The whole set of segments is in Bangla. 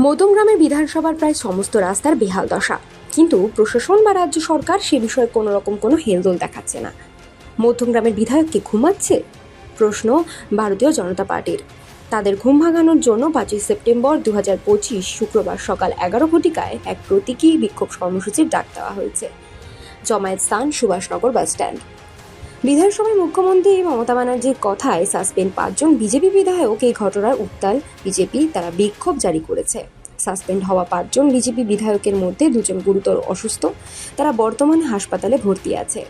মধ্যমগ্রামের বিধানসভার প্রায় সমস্ত রাস্তার বেহাল দশা। কিন্তু প্রশাসন বা রাজ্য সরকার সে বিষয়ে কোনো রকম কোনো হেলদোল দেখাচ্ছে না। মধ্যমগ্রামের বিধায়ক কি ঘুমাচ্ছে? প্রশ্ন ভারতীয় জনতা পার্টির। তাদের ঘুম ভাঙানোর জন্য পাঁচই সেপ্টেম্বর দু পঁচিশ শুক্রবার সকাল এগারো ঘটিকায় এক প্রতীকী বিক্ষোভ কর্মসূচির ডাক দেওয়া হয়েছে। জমায়েত স্থান সুভাষনগর বাস স্ট্যান্ড বিধানসভায় মুখ্যমন্ত্রী মমতা ব্যানার্জির কথায় সাসপেন্ড পাঁচজন বিজেপি বিধায়ক এই ঘটনার উত্তাল বিজেপি তারা বিক্ষোভ জারি করেছে। সাসপেন্ড হওয়া পাঁচজন বিজেপি বিধায়কের মধ্যে দুজন গুরুতর অসুস্থ, তারা বর্তমানে হাসপাতালে ভর্তি আছে।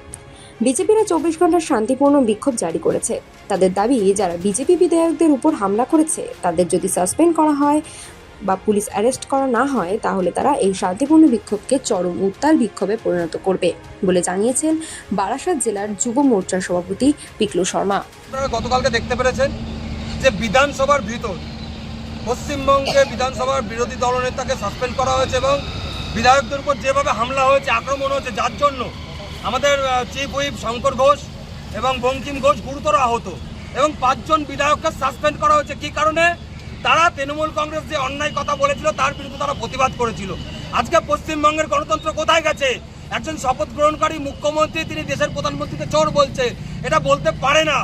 বিজেপিরা চব্বিশ ঘণ্টার শান্তিপূর্ণ বিক্ষোভ জারি করেছে। তাদের দাবি, যারা বিজেপি বিধায়কদের উপর হামলা করেছে, তাদের যদি সাসপেন্ড করা হয় বা পুলিশ অ্যারেস্ট করা না হয়, তাহলে তারা এই শান্তিপূর্ণ বিক্ষোভকে চরম উত্তাল বিক্ষোভে পরিণত করবে বলে জানিয়েছেন বারাসাত জেলার যুব মোর্চার সভাপতি পিকলু শর্মা। গতকালকে দেখতে পেরেছেন যে বিধানসভার ভিতর পশ্চিমবঙ্গে বিধানসভার বিরোধী দলনেতাকে সাসপেন্ড করা হয়েছে এবং বিধায়কদের উপর যেভাবে হামলা হয়েছে, আক্রমণ হয়েছে, যার জন্য আমাদের চিফ হুইপ শঙ্কর ঘোষ এবং বঙ্কিম ঘোষ গুরুতর আহত এবং পাঁচজন বিধায়ককে সাসপেন্ড করা হয়েছে। কী কারণে? তারা তৃণমূল কংগ্রেস যে অন্যায় কথা বলেছিল, তার বিরুদ্ধে তারা প্রতিবাদ করেছিল। আজকে পশ্চিমবঙ্গের গণতন্ত্র কোথায় গেছে? একজন শপথ গ্রহণকারী মুখ্যমন্ত্রী, তিনি দেশের প্রধানমন্ত্রীকে চোর বলছে। এটা বলতে পারে না।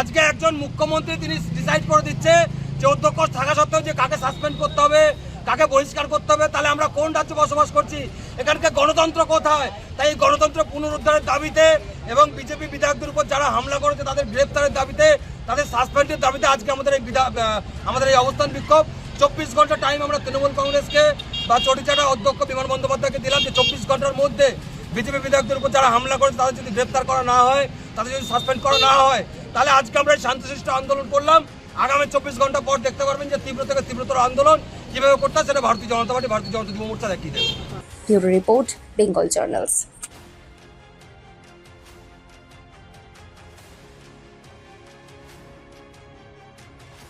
আজকে একজন মুখ্যমন্ত্রী, তিনি ডিসাইড করে দিচ্ছে যে অধ্যক্ষ থাকা সত্ত্বেও যে কাকে সাসপেন্ড করতে হবে, কাকে বহিষ্কার করতে হবে, তাহলে আমরা কোন রাজ্যে বসবাস করছি? এখানকার গণতন্ত্র কোথায়? তাই গণতন্ত্র পুনরুদ্ধারের দাবিতে এবং বিজেপি বিধায়কদের উপর যারা হামলা করেছে, তাদের গ্রেপ্তারের দাবিতে তাদের সাসপেন্ডের দাবিতে আজকে আমাদের এই আমাদের এই অবস্থান বিক্ষোভ। চব্বিশ ঘণ্টা টাইম আমরা তৃণমূল কংগ্রেসকে বা চটিচাটা অধ্যক্ষ বিমান বন্দ্যোপাধ্যায়কে দিলাম যে চব্বিশ ঘণ্টার মধ্যে বিজেপি বিধায়কদের উপর যারা হামলা করেছে, তাদের যদি গ্রেপ্তার করা না হয়, তাদের যদি সাসপেন্ড করা না হয়, তাহলে আজকে আমরা শান্তিশিষ্ট আন্দোলন করলাম। আগামী চব্বিশ ঘণ্টা পর দেখতে পারবেন যে তীব্র থেকে তীব্রতর আন্দোলন কীভাবে করতে সেটা ভারতীয় জনতা পার্টি, ভারতীয় জনতা যুব মোর্চা দেখিয়ে দেবে। Report, Bengal journals